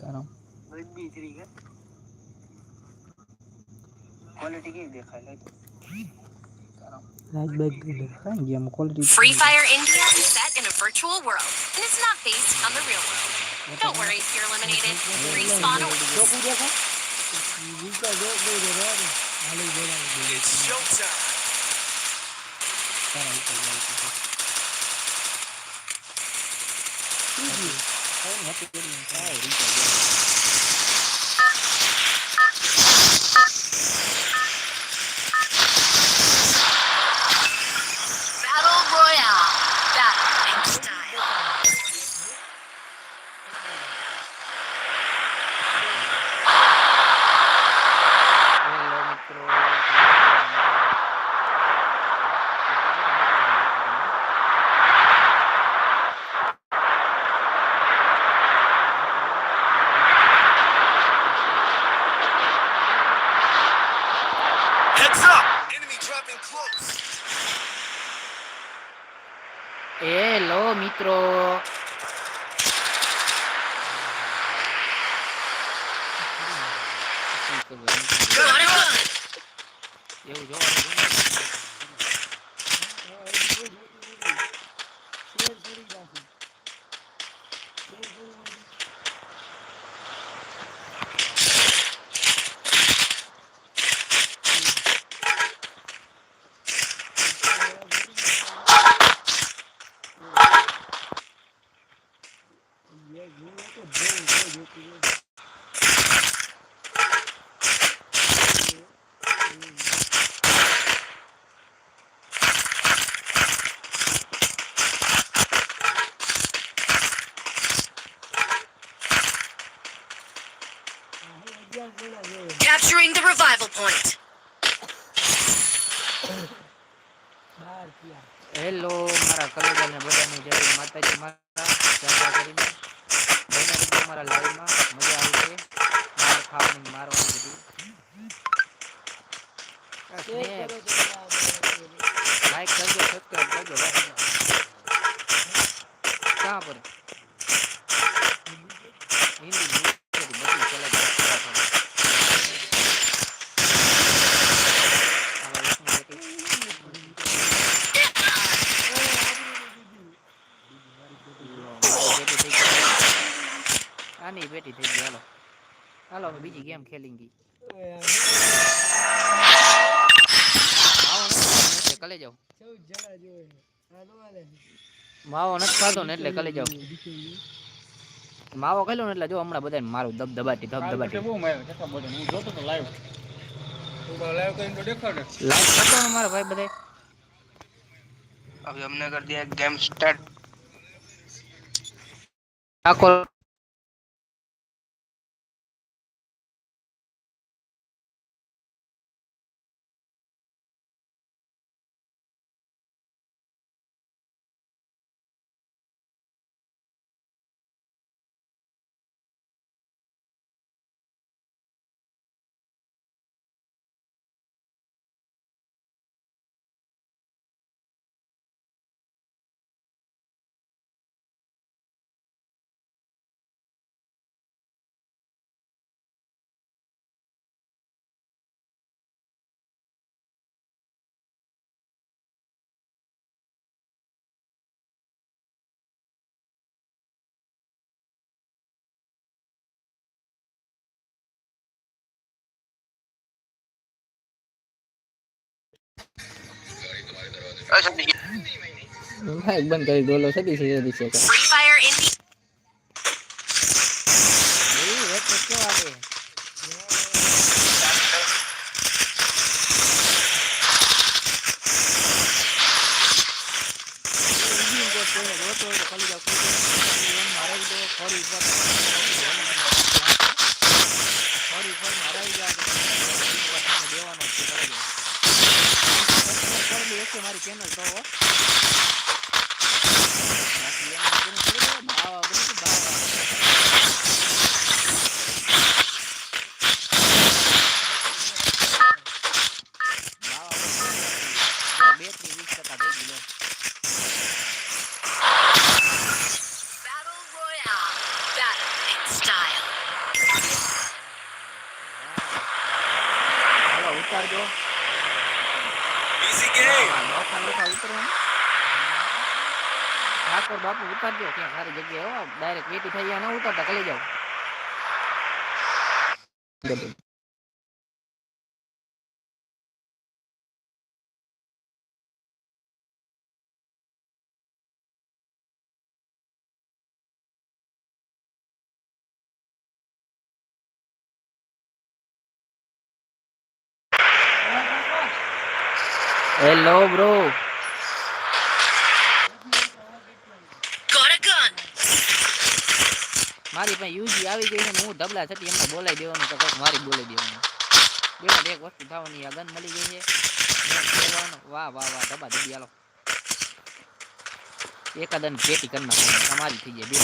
तराम B3 का quality के देखा है Free Fire India is set in a virtual world and is not based on the real world. Don't worry if you're eliminated. Respawn awaits. It's showtime. બીજા જો દે દે Hello, Mitro. Yo, yo. Capturing the revival point. Hello મારા કલેજાને બધાને જય માતાજી, મારા ચાચા કરીને. બને બધું મારા લાઈવમાં મજા આવશે. માર ખાવાની, મારવાની બધું. લાઈક કરજો સબસ્ક્રાઇબ કરજો ક્યાં પર? હિન્દી. થઈ ગઈ હાલો હાલો હવે બીજી ગેમ ખેલી ગઈ માવો નથી ખાધો ને એટલે કલે જાઉં ચૌદ જણા જોવે આ નો હાલે માવો નથી ખાધો ને એટલે કલે જાઉં માવો ખાઈ લો ને એટલે જો હમણાં બધા મારું દબ દબાટી ધબ દબાટી લાઈવ કરતો ને મારા ભાઈ બધા अभी हमने कर दिया गेम स्टार्ट ભાઈ બંધ કરી દોલો સદી છે સદી છે Free Fire Indie. એ રેટ તો કેવા છે ઈજી કોડ કોઈને જોતો કરી એક મારી ચેનલ હો. બાકી એમ કરી બાપુ ઉતારજો ક્યાં સારી જગ્યાએ હો ડાયરેક્ટ વેટી થઈ ગયા ન ઉતારતા કલી જાવ હેલો બ્રો મારી પાસે યુજી આવી ગઈ ને હું ધબલા થતી એમને બોલાઈ દેવાનું તો કોક મારી બોલાવી દેવાનું. બેટા એક વસ્તુ થવાની આ ગન મળી ગઈ છે. વાહ વાહ વાહ ધબા ધબી હાલો એકાદન પેટી કરી નાખો. તમારી થઈ જાય બે.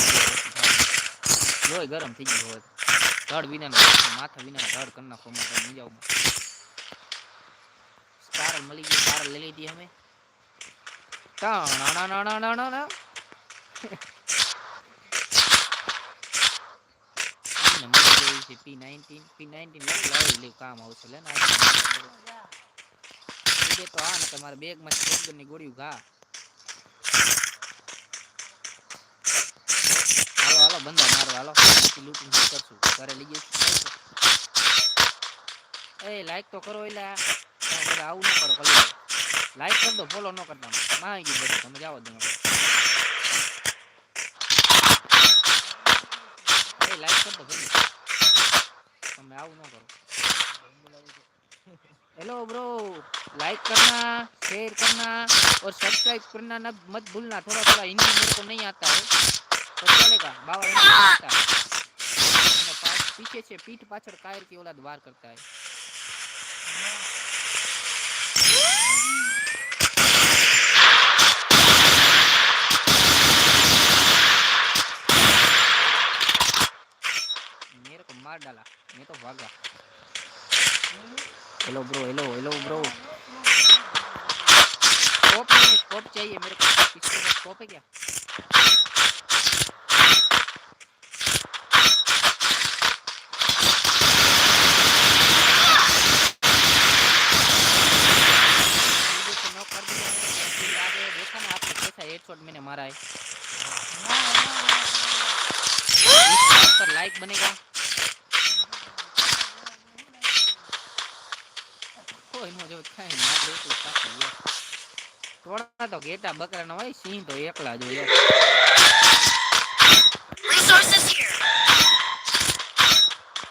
લોહી ગરમ થઈ ગયું હોય. ધડ વિના માથા વિના ધડ કરી નાખો મજા મજામાં સ્ટાર મળી ગઈ સ્ટાર લઈ લીધી અમે. ટા ના ના ના ના ના ના ને પછી પી નાઇન્ટીન પી નાઇન્ટીન લાવી લેવું કામ આવશે લે ને બીજે તો હા ને તમારે બેગમાં શબ્દની ગોળીઓ ઘા. હાલો હાલો, બંધા મારો, હાલો. લૂંટીને કરશું. ઘરે લઈ જઈશું. એ લાઈક તો કરો એટલે બધા આવું ન કરો કલી લાઈક કર દો ફોલો ન કરતા. માં ગયું બધું. તમે જાઓ તમે. એ લાઈક કર દો ભાઈ તમે આવું ન કરો हेलो ब्रो लाइक करना शेयर करना और सब्सक्राइब करना न मत भूलना थोड़ा थोड़ा हिंदी मेरे को नहीं आता है तो चलेगा बाबा हिंदी नहीं आता मैंने पास पीछे से पीठ पाछड़ कायर की औलाद वार करता है agak. Hello bro hello hello bro scope नहीं स्कोप चाहिए मेरे को इसके पास स्कोप है क्या मैंने मारा है पर लाइक बनेगा કોઈ નો જો થાય ના દેતું સાચું થોડા તો ઘેટા બકરા નો હોય સિંહ તો એકલા જ હોય.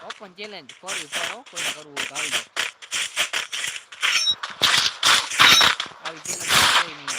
ઓપન ચેલેન્જ ફરી ફરો કોઈને કરવું તો આવી ચેલેન્જ કોઈ નહીં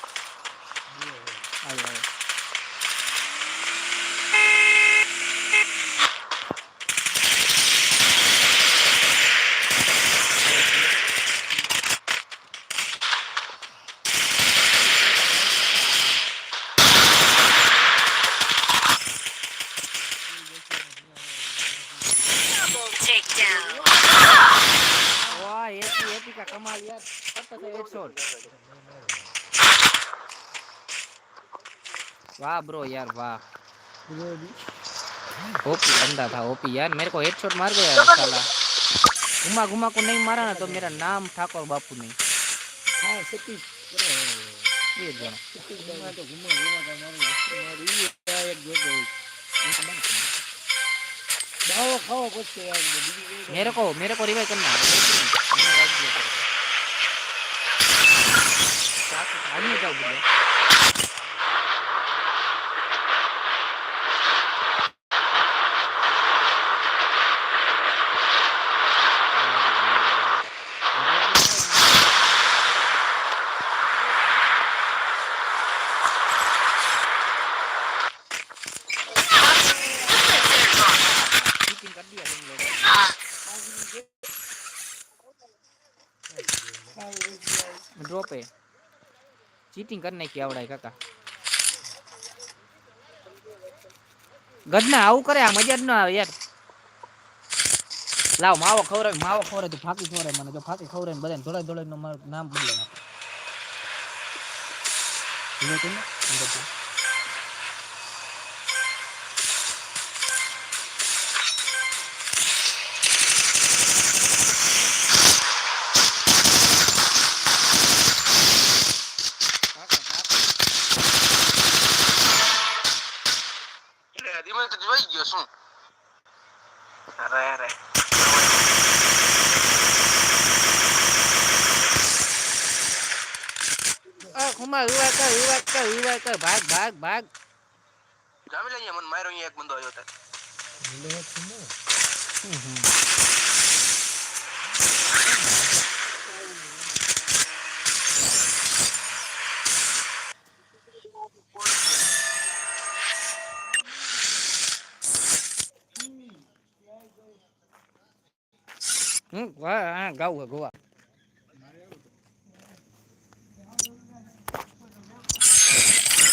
वाह ब्रो यार वाह। ओपी बंदा था ओपी यार मेरे को हेडशॉट मार गया यार साला। घुमा घुमा को नहीं मारा ना तो मेरा नाम ठाकुर बापू नहीं। हाँ सतीश ये जाना घुमा तो घुमा घुमा का मारो ये एक दो तो दो खाओ खाओ कुछ तो यार। मेरे को मेरे को रिवाइव करना 많이 잡으려. કટિંગ કરી નાખી આવડાય કાકા. ગઢના આવું કરે, આ મજા જ ના આવે યાર. લાવ, માવો ખવરે માવો ખવરે તો ફાકી ખવરે મને. જો ફાકી ખવરે ને બધાને ધોળાઈ ધોળાઈ નામ બદલે નાખે. ગયો શું અરે અરે આ ખુમા વિવાહ કર વિવાહ કર વિવાહ કર ભાગ ભાગ ભાગ જામી લઈએ મને માર્યો અહીંયા એક બંદો આવ્યો હતો quá à, à, gâu rồi cô ạ à.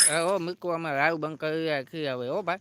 ờ, ô, mới qua mà rau băng cơ khi nào rồi, ốp á